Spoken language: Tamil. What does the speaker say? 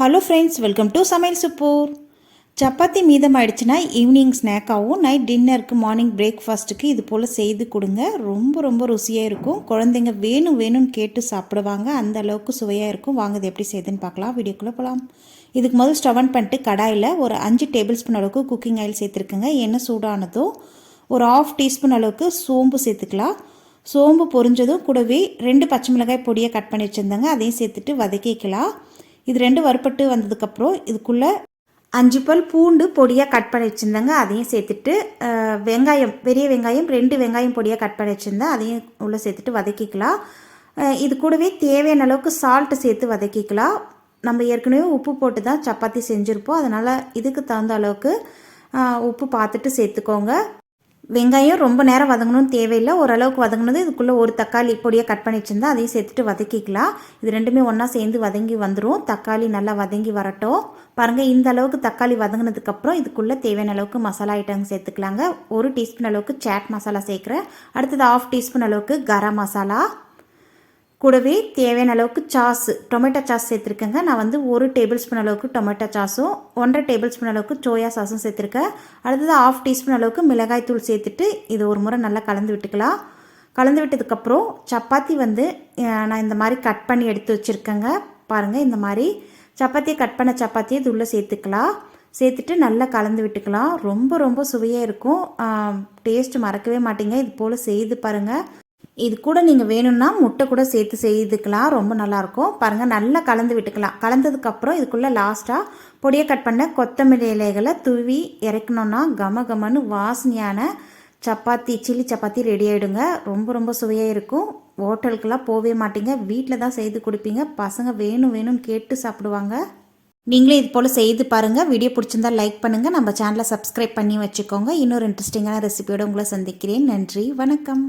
ஹலோ ஃப்ரெண்ட்ஸ் வெல்கம் டு சமையல் சுப்பூர் சப்பாத்தி மீதம் ஆயிடுச்சுன்னா ஈவினிங் ஸ்நாக்காகவும் நைட் டின்னருக்கு மார்னிங் பிரேக்ஃபாஸ்ட்டுக்கு இது போல் செய்து கொடுங்க. ரொம்ப ரொம்ப ருசியாக இருக்கும். குழந்தைங்க வேணும் வேணும்னு கேட்டு சாப்பிடுவாங்க. அந்த அளவுக்கு சுவையாக இருக்கும். வாங்க இது எப்படி செய்யுதுன்னு பார்க்கலாம். வீடியோக்குள்ளே போகலாம் இதுக்கு முதல் ஸ்டவ் ஆன் பண்ணிட்டு கடாயில் ஒரு அஞ்சு டேபிள் ஸ்பூன் அளவுக்கு குக்கிங் ஆயில் சேர்த்துருக்குங்க. எண்ணெய் சூடானதும் ஒரு ஆஃப் டீஸ்பூன் அளவுக்கு சோம்பு சேர்த்துக்கலாம். சோம்பு பொரிஞ்சதும் கூடவே ரெண்டு பச்சை மிளகாய் பொடியை கட் பண்ணி வச்சுருந்தாங்க. அதையும் சேர்த்துட்டு வதக்கிக்கலாம். இது ரெண்டு வறுப்பட்டு வந்ததுக்கப்புறம் இதுக்குள்ளே அஞ்சு பல் பூண்டு பொடியாக கட் பண்ணி வச்சுருந்தாங்க. அதையும் சேர்த்துட்டு வெங்காயம் பெரிய வெங்காயம் ரெண்டு வெங்காயம் பொடியாக கட் பண்ணி வச்சுருந்தேன். அதையும் உள்ளே சேர்த்துட்டு வதக்கிக்கலாம். இது கூடவே தேவையான அளவுக்கு சால்ட்டு சேர்த்து வதக்கிக்கலாம். நம்ம ஏற்கனவே உப்பு போட்டு தான் சப்பாத்தி செஞ்சுருப்போம். அதனால் இதுக்கு தகுந்த அளவுக்கு உப்பு பார்த்துட்டு சேர்த்துக்கோங்க. வெங்காயம் ரொம்ப நேரம் வதங்கணும்னு தேவையில்லை. ஓரளவுக்கு வதங்கினது இதுக்குள்ளே ஒரு தக்காளி பொடியாக கட் பண்ணி வச்சுருந்தா அதையும் சேர்த்துட்டு வதக்கிக்கலாம். இது ரெண்டுமே ஒன்றா சேர்ந்து வதங்கி வந்துடும் தக்காளி நல்லா வதங்கி வரட்டும். பாருங்கள் இந்த அளவுக்கு தக்காளி வதங்கினதுக்கப்புறம் இதுக்குள்ளே தேவையான அளவுக்கு மசாலா ஐட்டம் சேர்த்துக்கலாங்க. ஒரு டீஸ்பூன் அளவுக்கு சாட் மசாலா சேர்க்குறேன். அடுத்தது ஆஃப் டீஸ்பூன் அளவுக்கு கரம் மசாலா கூடவே தேவையான அளவுக்கு சாஸு டொமேட்டோ சாஸ் சேர்த்துருக்கேங்க. நான் வந்து ஒரு டேபிள் ஸ்பூன் அளவுக்கு டொமேட்டோ சாஸும் ஒன்றரை டேபிள் ஸ்பூன் அளவுக்கு சோயா சாஸும் சேர்த்துருக்கேன். அடுத்தது ஆஃப் டீஸ்பூன் அளவுக்கு மிளகாய் தூள் சேர்த்துட்டு இது ஒரு முறை நல்லா கலந்து விட்டுக்கலாம். கலந்து விட்டதுக்கப்புறம் சப்பாத்தி வந்து நான் இந்த மாதிரி கட் பண்ணி எடுத்து வச்சுருக்கேங்க. பாருங்கள் இந்த மாதிரி சப்பாத்தியை கட் பண்ண சப்பாத்தியை இது உள்ளே சேர்த்துக்கலாம். சேர்த்துட்டு நல்லா கலந்து விட்டுக்கலாம். ரொம்ப ரொம்ப சுவையாக இருக்கும். டேஸ்ட் மறக்கவே மாட்டீங்க. இது போல் செய்து பாருங்கள் இது கூட நீங்கள் வேணும்னா முட்டை கூட சேர்த்து செய்துக்கலாம். ரொம்ப நல்லாயிருக்கும். பாருங்கள் நல்லா கலந்து விட்டுக்கலாம். கலந்ததுக்கப்புறம் இதுக்குள்ளே லாஸ்ட்டாக பொடியை கட் பண்ண கொத்தமல்லி இலைகளை தூவி இறக்கணுன்னா கம கமன்னு வாசனையான சப்பாத்தி சில்லி சப்பாத்தி ரெடி ஆகிடுங்க ரொம்ப ரொம்ப சுவையாக இருக்கும். ஹோட்டலுக்கெல்லாம் போகவே மாட்டீங்க. வீட்டில் தான் செய்து கொடுப்பீங்க. பசங்க வேணும் வேணும்னு கேட்டு சாப்பிடுவாங்க. நீங்களே இது போல் செய்து பாருங்கள் வீடியோ பிடிச்சிருந்தா லைக் பண்ணுங்கள் நம்ம சேனலை சப்ஸ்கிரைப் பண்ணி வச்சுக்கோங்க. இன்னொரு இன்ட்ரெஸ்டிங்கான ரெசிபியோடு உங்களை சந்திக்கிறேன். நன்றி வணக்கம்.